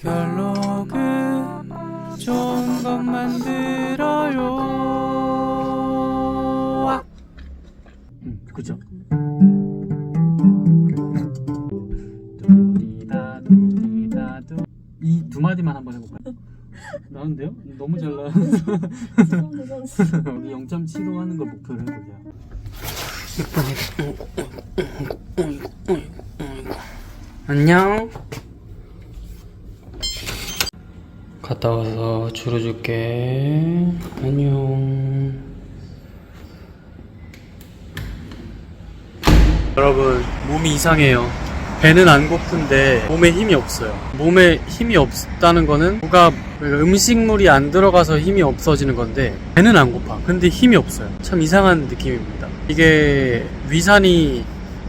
결론은 좋은 것 만 들어요. 음, 그죠? 이 두 마디만 한번 해볼까요? 나는데요? 너무 잘 나와서. 우리 0.75 하는 걸 목표로 해보자. 안녕. 갔다 와서 주로 줄게. 안녕. 여러분, 몸이 이상해요. 배는 안 고픈데 몸에 힘이 없어요. 몸에 힘이 없다는 거는 누가 음식물이 안 들어가서 힘이 없어지는 건데 배는 안 고파. 근데 힘이 없어요. 참 이상한 느낌입니다. 이게 위산이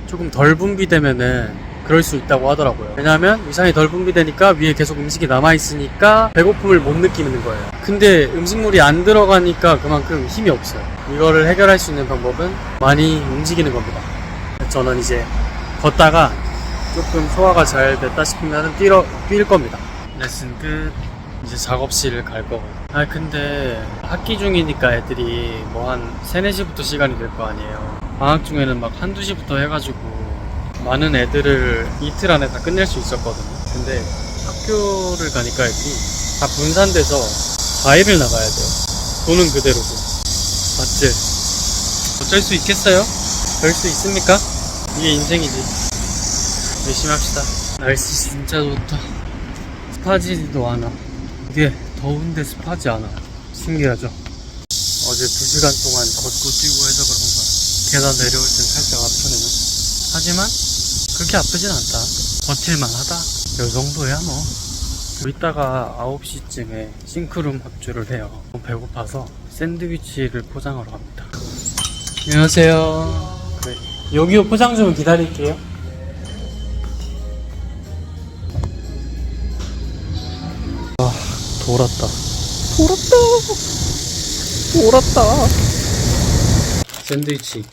조금 덜 분비되면은 그럴 수 있다고 하더라고요. 왜냐하면 위산이 덜 분비되니까 위에 계속 음식이 남아 있으니까 배고픔을 못 느끼는 거예요. 근데 음식물이 안 들어가니까 그만큼 힘이 없어요. 이거를 해결할 수 있는 방법은 많이 움직이는 겁니다. 저는 이제 걷다가 조금 소화가 잘 됐다 싶으면 뛰러, 뛸 겁니다. 레슨 끝. 이제 작업실을 갈 거고. 아, 근데 학기 중이니까 애들이 뭐 한 3, 4시부터 시간이 될 거 아니에요. 방학 중에는 막 한두 시부터 해가지고 많은 애들을 이틀 안에 다 끝낼 수 있었거든요. 근데 학교를 가니까 애들이 다 분산돼서 4일을 나가야 돼요. 돈은 그대로고. 맞지? 어쩔 수 있겠어요? 별수 있습니까? 이게 인생이지. 열심히 합시다. 날씨 진짜 좋다. 습하지도 않아. 이게 더운데 습하지 않아. 신기하죠? 어제 2시간 동안 걷고 뛰고 해서 그런가. 계단 내려올 땐 살짝 아프네요. 하지만 그렇게 아프진 않다. 버틸만 하다. 요 정도야 뭐. 이따가 9시쯤에 싱크룸 합주를 해요. 너무 배고파서 샌드위치를 포장하러 갑니다. 안녕하세요. 그래. 여기요 포장 좀 기다릴게요. 아, 돌았다. 돌았다. 돌았다. 샌드위치.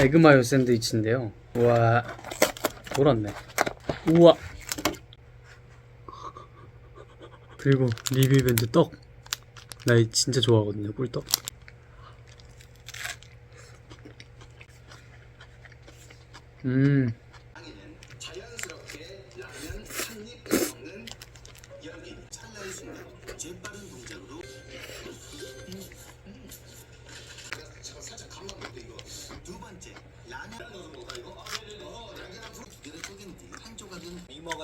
에그마요 샌드위치인데요. 우와. 돌았네. 우와. 그리고 리뷰 밴드 떡. 나 이 진짜 좋아하거든요. 꿀떡. 음.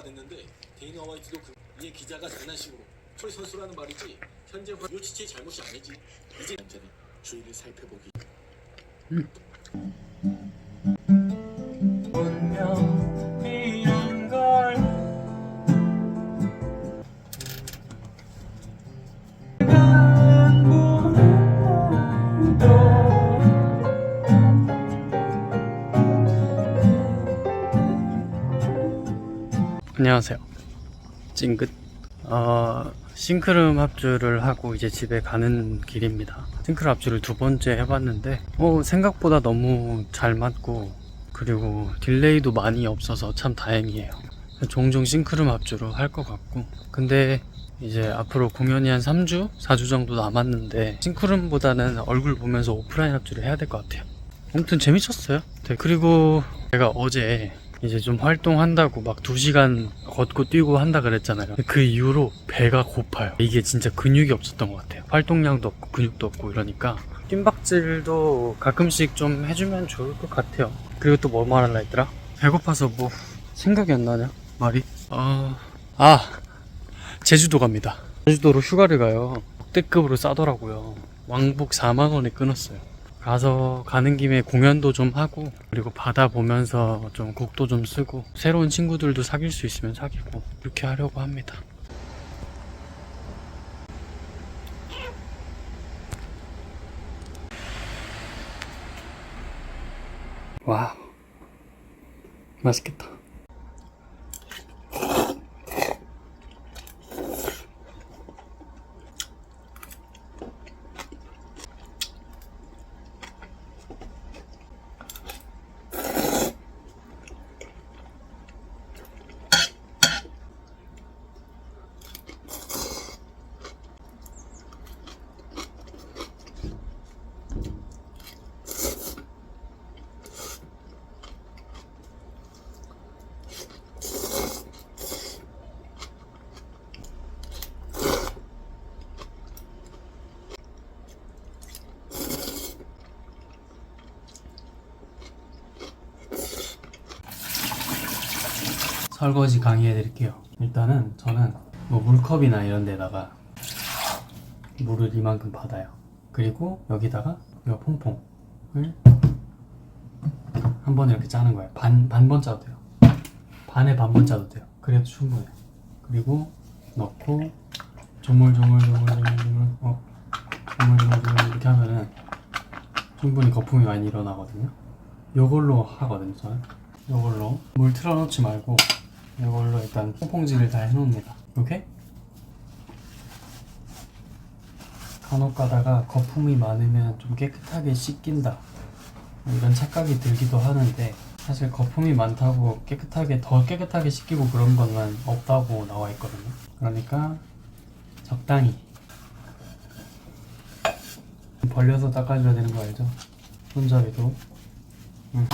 됐는데 데이너 화이트도 그 위에 기자가 장난식으로 철 선수라는 말이지 현재 화- 요치치의 잘못이 아니지. 이제 남자는 주위를 살펴보기 안녕하세요. 찡긋. 어, 싱크름 합주를 하고 이제 집에 가는 길입니다. 싱크름 합주를 두 번째 해봤는데, 어, 생각보다 너무 잘 맞고, 그리고 딜레이도 많이 없어서 참 다행이에요. 종종 싱크름 합주로 할 것 같고, 근데 이제 앞으로 공연이 한 3주? 4주 정도 남았는데, 싱크름보다는 얼굴 보면서 오프라인 합주를 해야 될 것 같아요. 아무튼 재밌었어요. 네, 그리고 제가 어제 이제 좀 활동한다고 막 2시간 걷고 뛰고 한다 그랬잖아요. 그 이후로 배가 고파요. 이게 진짜 근육이 없었던 것 같아요. 활동량도 없고 근육도 없고 이러니까 뜀박질도 가끔씩 좀 해주면 좋을 것 같아요. 그리고 또 뭐 말할라 했더라? 배고파서 뭐 생각이 안 나냐? 말이? 아, 아 제주도 갑니다. 제주도로 휴가를 가요. 역대급으로 싸더라고요. 왕복 4만 원에 끊었어요. 가서 가는 김에 공연도 좀 하고 그리고 바다 보면서 좀 곡도 좀 쓰고 새로운 친구들도 사귈 수 있으면 사귀고 이렇게 하려고 합니다. 와 맛있겠다. 설거지 강의해 드릴게요. 일단은 저는 뭐 물컵이나 이런 데다가 물을 이만큼 받아요. 그리고 여기다가 이 퐁퐁을 한번 이렇게 짜는 거예요. 반, 반번 짜도 돼요. 반에 반번 짜도 돼요. 그래도 충분해요. 그리고 넣고 조물조물조물조물조물 어 조물조물조물 이렇게 하면은 충분히 거품이 많이 일어나거든요. 요걸로 하거든요, 저는. 요걸로 물 틀어놓지 말고 요걸로 일단 퐁퐁질을 다 해놓습니다. 오케이? 간혹 가다가 거품이 많으면 좀 깨끗하게 씻긴다. 이런 착각이 들기도 하는데 사실 거품이 많다고 깨끗하게 더 깨끗하게 씻기고 그런 거는 없다고 나와 있거든요. 그러니까 적당히 벌려서 닦아줘야 되는 거 알죠? 손잡이도 응.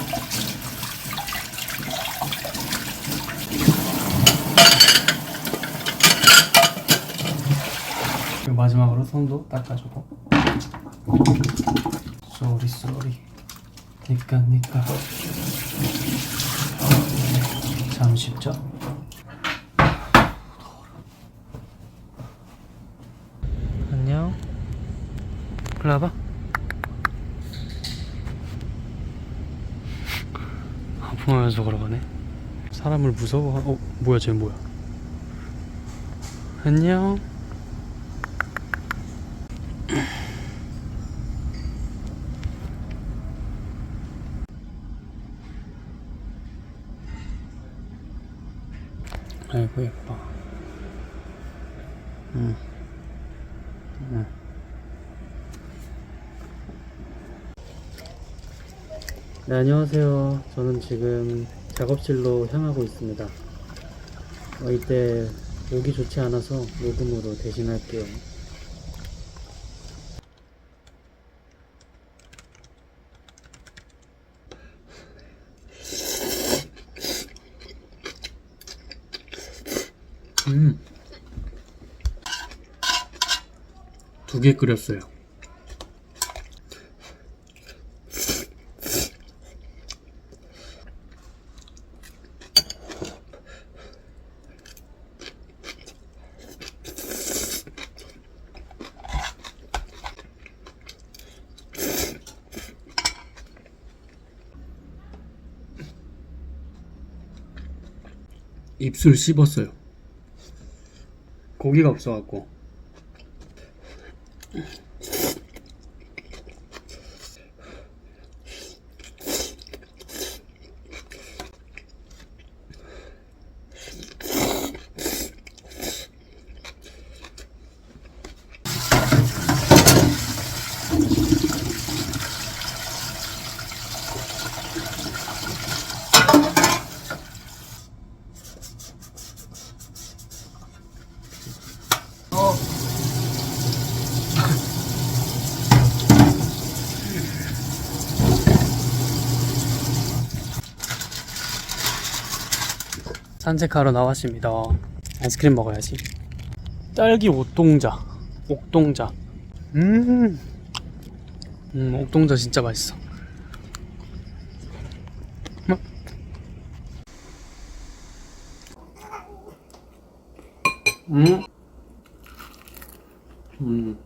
그리고 마지막으로 손도 닦아주고. 쏘리 쏘리. 니까 니까. 참 쉽죠? 안녕. 일로 와봐. 아프면서 걸어가네. 사람을 무서워 어 뭐야 쟤 뭐야? 안녕 아이고 예뻐 응. 응. 네 안녕하세요 저는 지금 작업실로 향하고 있습니다 어, 이때 목이 좋지 않아서 녹음으로 대신할게요 개 끓였어요. 입술 씹었어요. 고기가 없어갖고. 산책하러 나왔습니다. 아이스크림 먹어야지. 딸기 옥동자. 옥동자. 음. 음, 옥동자 진짜 맛있어. 음. 음. 음.